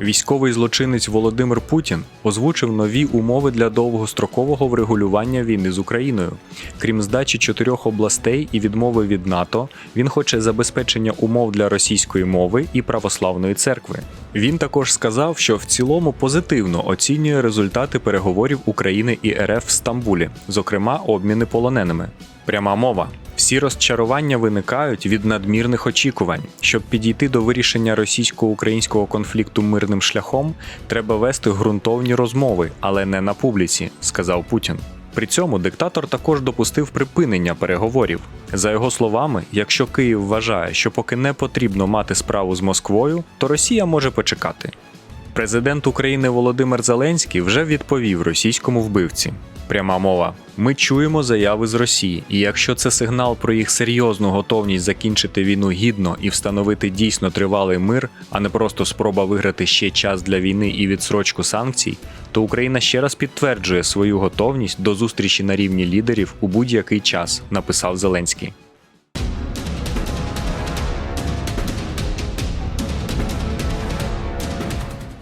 Військовий злочинець Володимир Путін озвучив нові умови для довгострокового врегулювання війни з Україною. Крім здачі чотирьох областей і відмови від НАТО, він хоче забезпечення умов для російської мови і православної церкви. Він також сказав, що в цілому позитивно оцінює результати переговорів України і РФ в Стамбулі, зокрема обміни полоненими. Пряма мова. Всі розчарування виникають від надмірних очікувань. Щоб підійти до вирішення російсько-українського конфлікту мирним шляхом, треба вести ґрунтовні розмови, але не на публіці, сказав Путін. При цьому диктатор також допустив припинення переговорів. За його словами, якщо Київ вважає, що поки не потрібно мати справу з Москвою, то Росія може почекати. Президент України Володимир Зеленський вже відповів російському вбивці. Пряма мова: ми чуємо заяви з Росії, і якщо це сигнал про їх серйозну готовність закінчити війну гідно і встановити дійсно тривалий мир, а не просто спроба виграти ще час для війни і відсрочку санкцій, то Україна ще раз підтверджує свою готовність до зустрічі на рівні лідерів у будь-який час, написав Зеленський.